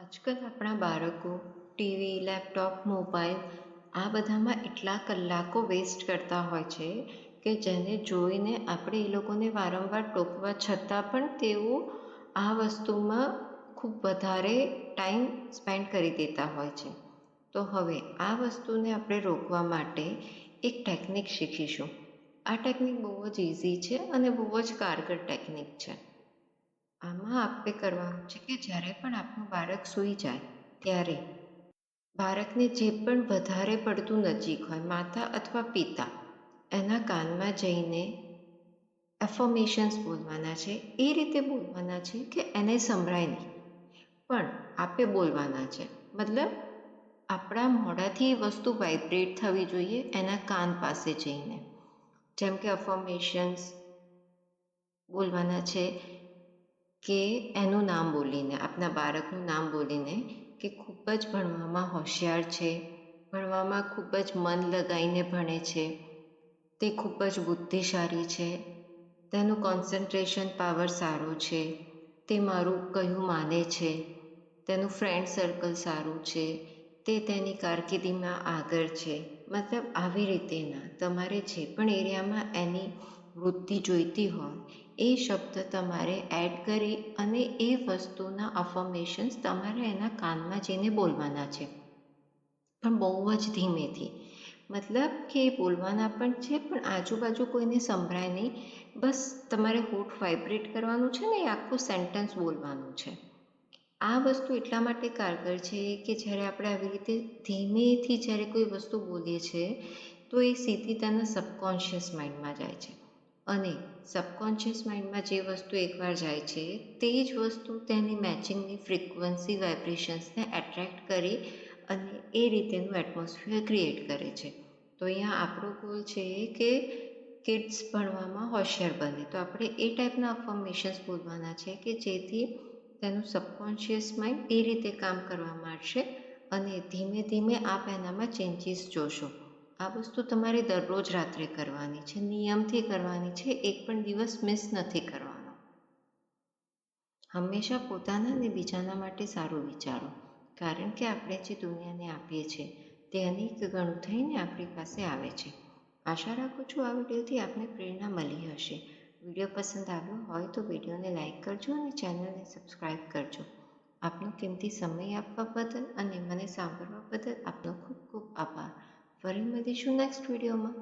આજકાલ આપણા બાળકો, ટીવી, લેપટોપ, મોબાઈલ, આ બધામાં એટલા કલાકો વેસ્ટ કરતા હોય છે કે જેને જોઈને આપણે એ લોકોને વારંવાર ટોકવા છતાં પણ તેઓ આ વસ્તુમાં ખૂબ વધારે ટાઈમ સ્પેન્ડ કરી દેતા હોય છે. તો હવે આ વસ્તુને આપણે રોકવા માટે એક ટેકનિક શીખીશું. આ ટેકનિક બહુ જ ઇઝી છે અને બહુ જ કારગર ટેકનિક છે. આમાં આપે કરવાનું છે કે જ્યારે પણ આપણું બાળક સૂઈ જાય, ત્યારે બાળકને જે પણ વધારે પડતું નજીક હોય, માતા અથવા પિતા, એના કાનમાં જઈને એફોર્મેશન્સ બોલવાના છે. એ રીતે બોલવાના છે કે એને સંભળાય નહીં. પણ આપે બોલવાના છે. મતલબ આપણા મોઢાથી વસ્તુ વાઇબ્રેટ થવી જોઈએ એના કાન પાસે જઈને. જેમ કે અફોર્મેશન્સ બોલવાના છે. કે એનું નામ બોલીને, આપના બાળકનું નામ બોલીને કે ખૂબ જ ભણવામાં હોશિયાર છે, ભણવામાં ખૂબ જ મન લગાવીને ભણે છે, તે ખૂબ જ બુદ્ધિશાળી છે, તેનું કોન્સન્ટ્રેશન પાવર સારો છે, તે મારું કહ્યું માને છે, તેનું ફ્રેન્ડ સર્કલ સારું છે, તે તેની કારકિર્દીમાં આગળ છે. મતલબ, આવી રીતેના તમારે જે પણ એરિયામાં એની વૃદ્ધિ જોઈતી હોય એ શબ્દ તમારે એડ કરી અને એ વસ્તુના અફર્મેશન્સ તમારે એના કાનમાં જઈને બોલવાના છે. પણ બહુ જ ધીમેથી. મતલબ કે બોલવાના પણ છે, પણ આજુબાજુ કોઈને સંભળાય નહીં. બસ તમારે હોઠ વાઇબ્રેટ કરવાનું છે ને, એ આખું સેન્ટન્સ બોલવાનું છે. આ વસ્તુ એટલા માટે કારગર છે કે જ્યારે આપણે આવી રીતે ધીમેથી જ્યારે કોઈ વસ્તુ બોલીએ છીએ તો એ સીધી તેના સબકોન્શિયસ માઇન્ડમાં જાય છે. અને સબકોન્શિયસ માઇન્ડમાં જે વસ્તુ એકવાર જાય છે, તે જ વસ્તુ તેની મેચિંગની ફ્રિકવન્સી વાઇબ્રેશન્સને એટ્રેક્ટ કરી અને એ રીતેનું એટમોસ્ફિયર ક્રિએટ કરે છે. તો અહીંયા આપણો ગોલ છે કે કિડ્સ ભણવામાં હોશિયાર બને. તો આપણે એ ટાઈપના અફર્મેશન્સ બોલવાના છે કે જેથી તેનું સબકોન્શિયસ માઇન્ડ એ રીતે કામ કરવા માંડશે અને ધીમે ધીમે આપ એનામાં ચેન્જીસ જોશો. આ વસ્તુ તમારે દરરોજ રાત્રે કરવાની છે, નિયમથી કરવાની છે, એક પણ દિવસ મિસ નથી કરવાનો. હંમેશા પોતાના અને બીજાના માટે સારું વિચારો, કારણ કે આપણે જે દુનિયાને આપીએ છીએ તે અનેક ગણું થઈને આપણી પાસે આવે છે. આશા રાખું છું આ વિડીયોથી આપને પ્રેરણા મળી હશે. વીડિયો પસંદ આવ્યો હોય તો વિડીયોને લાઇક કરજો અને ચેનલને સબસ્ક્રાઈબ કરજો. આપનો કિંમતી સમય આપવા બદલ અને મને સાંભળવા બદલ આપનો ખૂબ ખૂબ આભાર. ફરી મળીશું નેક્સ્ટ વિડીયોમાં